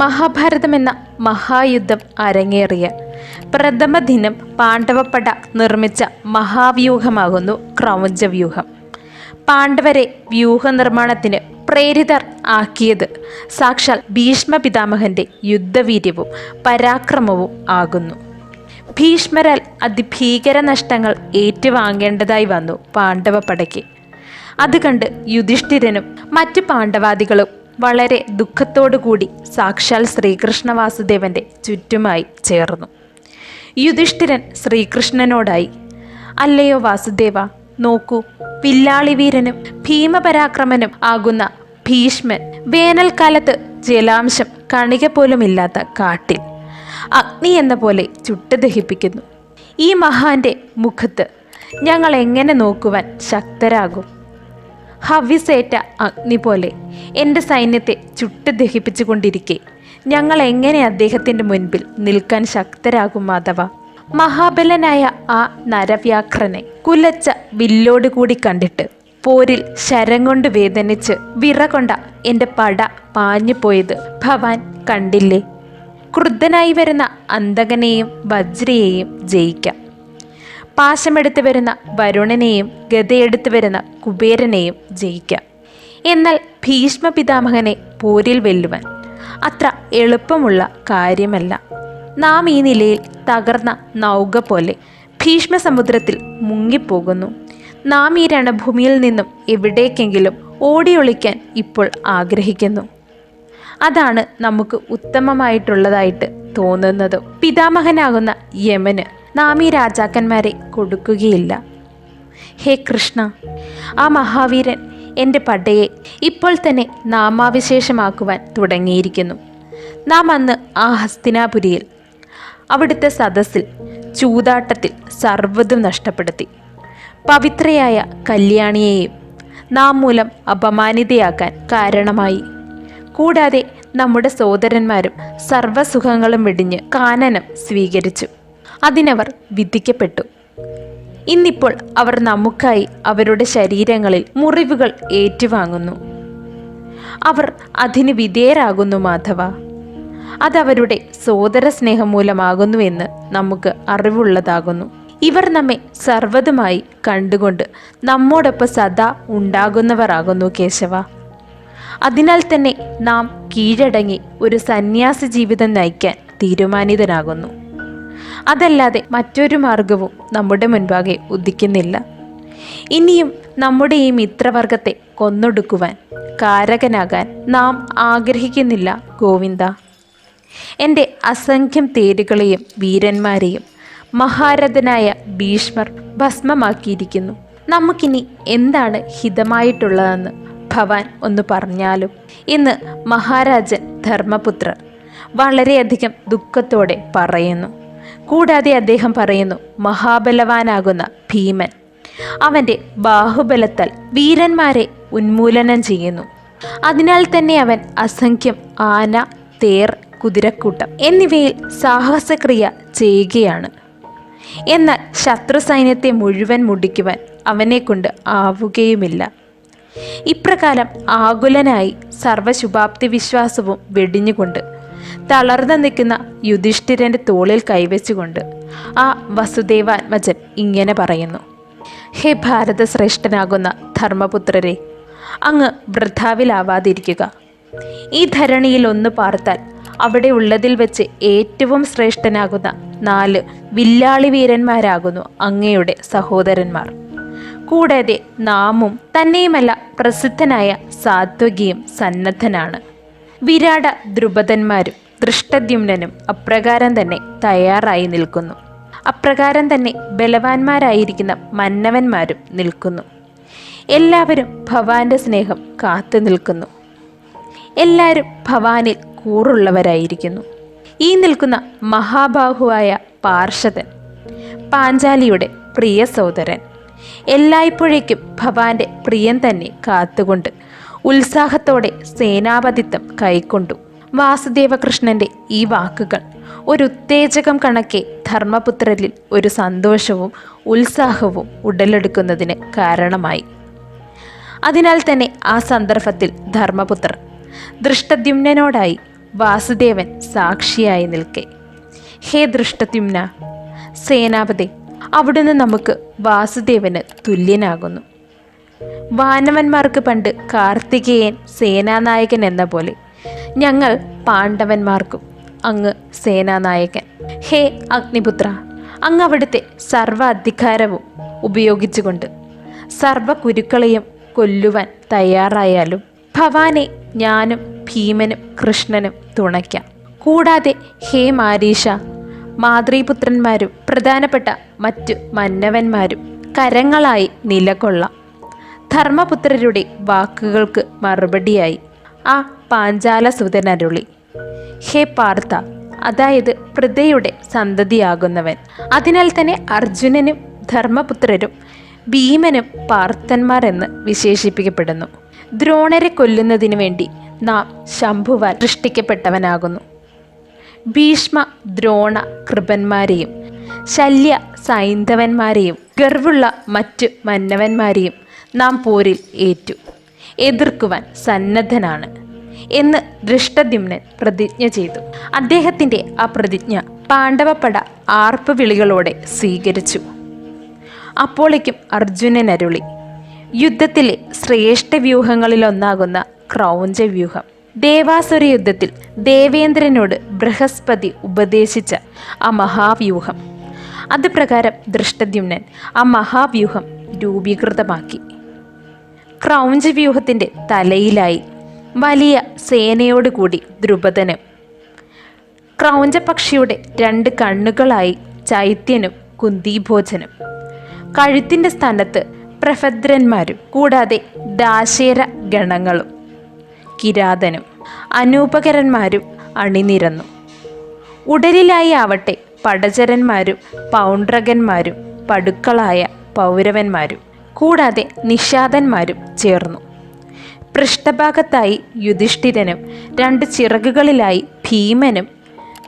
മഹാഭാരതം എന്ന മഹായുദ്ധം അരങ്ങേറിയ പ്രഥമ ദിനം പാണ്ഡവപ്പട നിർമ്മിച്ച മഹാവ്യൂഹമാകുന്നു ക്രൗഞ്ചവ്യൂഹം. പാണ്ഡവരെ വ്യൂഹ നിർമ്മാണത്തിന് പ്രേരിതർ ആക്കിയത് സാക്ഷാൽ ഭീഷ്മ പിതാമഹന്റെ യുദ്ധവീര്യവും പരാക്രമവും ആകുന്നു. ഭീഷ്മരാൽ അതിഭീകര നഷ്ടങ്ങൾ ഏറ്റുവാങ്ങേണ്ടതായി വന്നു പാണ്ഡവപ്പടയ്ക്ക്. അത് കണ്ട് യുധിഷ്ഠിരനും മറ്റ് പാണ്ഡവാദികളും വളരെ ദുഃഖത്തോടുകൂടി സാക്ഷാൽ ശ്രീകൃഷ്ണ വാസുദേവന്റെ ചുറ്റുമായി ചേർന്നു. യുധിഷ്ഠിരൻ ശ്രീകൃഷ്ണനോടായി അല്ലയോ വാസുദേവ നോക്കൂ പില്ലാളി വീരനും ഭീമപരാക്രമനും ആകുന്ന ഭീഷ്മൻ വേനൽക്കാലത്ത് ജലാംശം കണിക പോലുമില്ലാത്ത കാട്ടിൽ അഗ്നി എന്ന പോലെ ചുട്ടു ദഹിപ്പിക്കുന്നു. ഈ മഹാന്റെ മുഖത്ത് ഞങ്ങൾ എങ്ങനെ നോക്കുവാൻ ശക്തരാകും? ഹവിസേറ്റ അഗ്നി പോലെ എന്റെ സൈന്യത്തെ ചുട്ടു ദഹിപ്പിച്ചുകൊണ്ടിരിക്കെ. ഞങ്ങൾ എങ്ങനെ അദ്ദേഹത്തിന്റെ മുൻപിൽ നിൽക്കാൻ ശക്തരാകും മാധവ? മഹാബലനായ ആ നരവ്യാഘ്രനെ കുലച്ച വില്ലോടുകൂടി കണ്ടിട്ട് പോരിൽ ശരം കൊണ്ട് വേദനിച്ച് വിറകൊണ്ട എന്റെ പട പാഞ്ഞു പോയത് ഭവാൻ കണ്ടില്ലേ? ക്രുദ്ധനായി വരുന്ന അന്തകനെയും വജ്രയെയും ജയിക്കാം. പാശമെടുത്ത് വരുന്ന വരുണനെയും ഗതയെടുത്ത് വരുന്ന കുബേരനെയും ജയിക്കാം. എന്നാൽ ഭീഷ്മ പിതാമഹനെ പോരിൽ വെല്ലുവാൻ അത്ര എളുപ്പമുള്ള കാര്യമല്ല. നാം ഈ നിലയിൽ തകർന്ന നൗക പോലെ ഭീഷ്മസമുദ്രത്തിൽ മുങ്ങിപ്പോകുന്നു. നാം ഈ രണഭൂമിയിൽ നിന്നും എവിടേക്കെങ്കിലും ഓടിയൊളിക്കാൻ ഇപ്പോൾ ആഗ്രഹിക്കുന്നു. അതാണ് നമുക്ക് ഉത്തമമായിട്ടുള്ളതായിട്ട് തോന്നുന്നത്. പിതാമഹനാകുന്ന യമന് നാം ഈ രാജാക്കന്മാരെ കൊടുക്കുകയില്ല. ഹേ കൃഷ്ണ ആ മഹാവീരൻ എന്റെ പടയെ ഇപ്പോൾ തന്നെ നാമാവിശേഷമാക്കുവാൻ തുടങ്ങിയിരിക്കുന്നു. നാം അന്ന് ആ ഹസ്തിനാപുരിയിൽ അവിടുത്തെ സദസ്സിൽ ചൂതാട്ടത്തിൽ സർവതും നഷ്ടപ്പെടുത്തി. പവിത്രയായ കല്യാണിയെയും നാം മൂലം അപമാനിതയാക്കാൻ കാരണമായി. കൂടാതെ നമ്മുടെ സോദരന്മാരും സർവസുഖങ്ങളും വെടിഞ്ഞ് കാനനം സ്വീകരിച്ചു. അതിനവർ വിധിക്കപ്പെട്ടു. ഇന്നിപ്പോൾ അവർ നമുക്കായി അവരുടെ ശരീരങ്ങളിൽ മുറിവുകൾ ഏറ്റുവാങ്ങുന്നു. അവർ അതിന് വിധേയരാകുന്നു മാധവ. അതവരുടെ സോദര സ്നേഹം മൂലമാകുന്നുവെന്ന് നമുക്ക് അറിവുള്ളതാകുന്നു. ഇവർ നമ്മെ സർവതുമായി കണ്ടുകൊണ്ട് നമ്മോടൊപ്പം സദാ ഉണ്ടാകുന്നവരാകുന്നു കേശവ. അതിനാൽ തന്നെ നാം കീഴടങ്ങി ഒരു സന്യാസ ജീവിതം നയിക്കാൻ തീരുമാനിതനാകുന്നു അതല്ലാതെ മറ്റൊരു മാർഗവും നമ്മുടെ മുൻപാകെ ഉദിക്കുന്നില്ല. ഇനിയും നമ്മുടെ ഈ മിത്രവർഗത്തെ കൊന്നൊടുക്കുവാൻ കാരകനാകാൻ നാം ആഗ്രഹിക്കുന്നില്ല ഗോവിന്ദ. എന്റെ അസംഖ്യം തേരുകളെയും വീരന്മാരെയും മഹാരഥനായ ഭീഷ്മർ ഭസ്മമാക്കിയിരിക്കുന്നു. നമുക്കിനി എന്താണ് ഹിതമായിട്ടുള്ളതെന്ന് ഭവാൻ ഒന്ന് പറഞ്ഞാലും. ഇന്ന് മഹാരാജൻ ധർമ്മപുത്രർ വളരെയധികം ദുഃഖത്തോടെ പറയുന്നു. കൂടാതെ അദ്ദേഹം പറയുന്നു മഹാബലവാനാകുന്ന ഭീമൻ. അവന്റെ ബാഹുബലത്താൽ വീരന്മാരെ ഉന്മൂലനം ചെയ്യുന്നു. അതിനാൽ തന്നെ അവൻ അസംഖ്യം ആന തേർ കുതിരക്കൂട്ടം എന്നിവയിൽ സാഹസക്രിയ ചെയ്യുകയാണ്. എന്നാൽ ശത്രു സൈന്യത്തെ മുഴുവൻ മുടിക്കുവാൻ അവനെക്കൊണ്ട് ആവുകയുമില്ല. ഇപ്രകാരം ആകുലനായി സർവശുഭാപ്തി വിശ്വാസവും വെടിഞ്ഞുകൊണ്ട് തളർന്നു നിൽക്കുന്ന യുധിഷ്ഠിരന്റെ തോളിൽ കൈവച്ചുകൊണ്ട് ആ വസുദേവാത്മജൻ ഇങ്ങനെ പറയുന്നു ഹേ ഭാരതശ്രേഷ്ഠനാകുന്ന ധർമ്മപുത്രരെ അങ്ങ് വൃദ്ധാവിലാവാതിരിക്കുക ഈ ധരണിയിൽ ഒന്ന് പാർത്താൽ അവിടെ ഉള്ളതിൽ വെച്ച് ഏറ്റവും ശ്രേഷ്ഠനാകുന്ന നാല് വില്ലാളി വീരന്മാരാകുന്നു അങ്ങയുടെ സഹോദരന്മാർ. കൂടാതെ നാമും തന്നെയുമല്ല പ്രസിദ്ധനായ സാത്വകിയും സന്നദ്ധനാണ്. വിരാട ദ്രുപദന്മാരും ദൃഷ്ടദ്യുമ്നനും അപ്രകാരം തന്നെ തയ്യാറായി നിൽക്കുന്നു. അപ്രകാരം തന്നെ ബലവാന്മാരായിരിക്കുന്ന മന്നവന്മാരും നിൽക്കുന്നു. എല്ലാവരും ഭവാന്റെ സ്നേഹം കാത്തു നിൽക്കുന്നു. എല്ലാവരും ഭവാനിൽ കൂറുള്ളവരായിരിക്കുന്നു. ഈ നിൽക്കുന്ന മഹാബാഹുവായ പാർഷദൻ പാഞ്ചാലിയുടെ പ്രിയ സഹോദരൻ എല്ലായ്പ്പോഴേക്കും ഭവാന്റെ പ്രിയൻ തന്നെ കാത്തുകൊണ്ട് ഉത്സാഹത്തോടെ സേനാപതിത്വം കൈക്കൊണ്ടു. വാസുദേവകൃഷ്ണന്റെ ഈ വാക്കുകൾ ഒരു ഉത്തേജകം കണക്കെ ധർമ്മപുത്രരിൽ ഒരു സന്തോഷവും ഉത്സാഹവും ഉടലെടുക്കുന്നതിന് കാരണമായി. അതിനാൽ തന്നെ ആ സന്ദർഭത്തിൽ ധർമ്മപുത്രർ ദൃഷ്ടദ്യുമ്നോടായി വാസുദേവൻ സാക്ഷിയായി നിൽക്കെ. ഹേ ദൃഷ്ടദ്യുമ്ന സേനാപതി അവിടുന്ന് നമുക്ക് വാസുദേവന് തുല്യനാകുന്നു. വാനവന്മാർക്ക് പണ്ട് കാർത്തികേയൻ സേനാനായകൻ എന്ന പോലെ. ഞങ്ങൾ പാണ്ഡവന്മാർക്കും അങ്ങ് സേനാനായകൻ. ഹേ അഗ്നിപുത്ര അങ്ങ് അവിടുത്തെ സർവ അധികാരവും ഉപയോഗിച്ചുകൊണ്ട് സർവ കുരുക്കളെയും കൊല്ലുവാൻ തയ്യാറായാലും ഭവാനെ ഞാനും ഭീമനും കൃഷ്ണനും തുണയ്ക്കാം. കൂടാതെ ഹേ മാരീഷ മാതൃപുത്രന്മാരും പ്രധാനപ്പെട്ട മറ്റു മന്നവന്മാരും കരങ്ങളായി നിലകൊള്ളാം. ധർമ്മപുത്രരുടെ വാക്കുകൾക്ക് മറുപടിയായി. ആ പാഞ്ചാല സുതനരുളി ഹേ പാർത്ഥ അതായത് പൃഥയുടെ സന്തതിയാകുന്നവൻ. അതിനാൽ തന്നെ അർജുനനും ധർമ്മപുത്രരും ഭീമനും പാർത്ഥന്മാരെന്ന് വിശേഷിപ്പിക്കപ്പെടുന്നു. ദ്രോണരെ കൊല്ലുന്നതിനു വേണ്ടി നാം ശംഭുവാൻ സൃഷ്ടിക്കപ്പെട്ടവനാകുന്നു. ഭീഷ്മ ദ്രോണ കൃപന്മാരെയും ശല്യ സൈന്ധവന്മാരെയും ഗർവുള്ള മറ്റു മന്നവന്മാരെയും നാം പോരിൽ ഏറ്റു. എതിർക്കുവാൻ സന്നദ്ധനാണ് എന്ന് ദൃഷ്ടദ്യുമ്നൻ പ്രതിജ്ഞ ചെയ്തു. അദ്ദേഹത്തിന്റെ ആ പ്രതിജ്ഞ പാണ്ഡവപ്പട ആർപ്പ് വിളികളോടെ സ്വീകരിച്ചു. അപ്പോളേക്കും അർജുനൻ അരുളി യുദ്ധത്തിലെ ശ്രേഷ്ഠ വ്യൂഹങ്ങളിലൊന്നാകുന്ന ക്രൗഞ്ച വ്യൂഹം ദേവാസുര യുദ്ധത്തിൽ ദേവേന്ദ്രനോട് ബൃഹസ്പതി ഉപദേശിച്ച ആ മഹാവ്യൂഹം. അത് പ്രകാരം ദൃഷ്ടദ്യുമ്നൻ ആ മഹാവ്യൂഹം രൂപീകൃതമാക്കി. ക്രൗഞ്ച വ്യൂഹത്തിന്റെ തലയിലായി. വലിയ സേനയോട് കൂടി ദ്രുപദന്. ക്രൗഞ്ച പക്ഷിയുടെ രണ്ട് കണ്ണുകളായി ചൈത്യനും കുന്തിഭോജനും. കഴുത്തിന്റെ സ്ഥാനത്ത് പ്രഭദ്രന്മാരും കൂടാതെ ദാശേര ഗണങ്ങളും കിരാതനും അനൂപകരന്മാരും അണിനിരന്നു. ഉടലിലായി ആവട്ടെ പടചരന്മാരും പൗണ്ട്രകന്മാരും പടുക്കളായ പൗരവന്മാരും. കൂടാതെ നിഷാദന്മാരും ചേർന്നു. പൃഷ്ഠഭാഗത്തായി യുധിഷ്ഠിരനും രണ്ട് ചിറകുകളിലായി ഭീമനും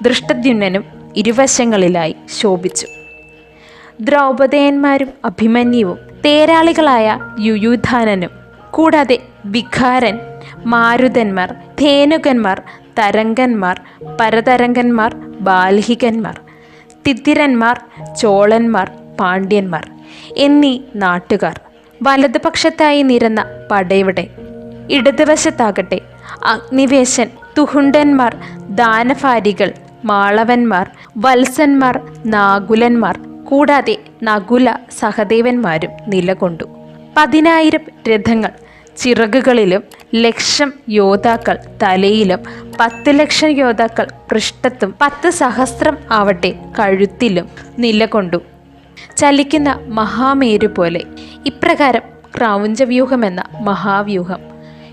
ദൃഷ്ടദ്യുനും ഇരുവശങ്ങളിലായി ശോഭിച്ചു. ദ്രൗപദേയന്മാരും അഭിമന്യുവും തേരാളികളായ യുയുധാനനും കൂടാതെ വിഖാരൻ മാരുതന്മാർ ധേനുകന്മാർ തരംഗന്മാർ പരതരംഗന്മാർ ബാൽഹികന്മാർ തിത്തിരന്മാർ ചോളന്മാർ പാണ്ഡ്യന്മാർ. എന്നീ നാട്ടുകാർ വലതുപക്ഷത്തായി നിരന്ന പടയുടെ ഇടതുവശത്താകട്ടെ അഗ്നിവേശൻ തുഹുണ്ടന്മാർ ദാനഭാരികൾ മാളവന്മാർ വത്സന്മാർ നാഗുലന്മാർ കൂടാതെ നകുല സഹദേവന്മാരും നിലകൊണ്ടു. പതിനായിരം രഥങ്ങൾ ചിറകുകളിലും ലക്ഷം യോദ്ധാക്കൾ തലയിലും പത്ത് ലക്ഷം യോദ്ധാക്കൾ പൃഷ്ഠത്തും പത്ത് സഹസ്രം ആവട്ടെ കഴുത്തിലും നിലകൊണ്ടു. ചലിക്കുന്ന മഹാമേരു പോലെ ഇപ്രകാരം ക്രൗഞ്ചവ്യൂഹം എന്ന മഹാവ്യൂഹം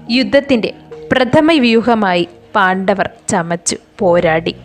യുദ്ധത്തിന്റെ പ്രഥമ വ്യൂഹമായി പാണ്ഡവർ ചമച്ചു പോരാടി.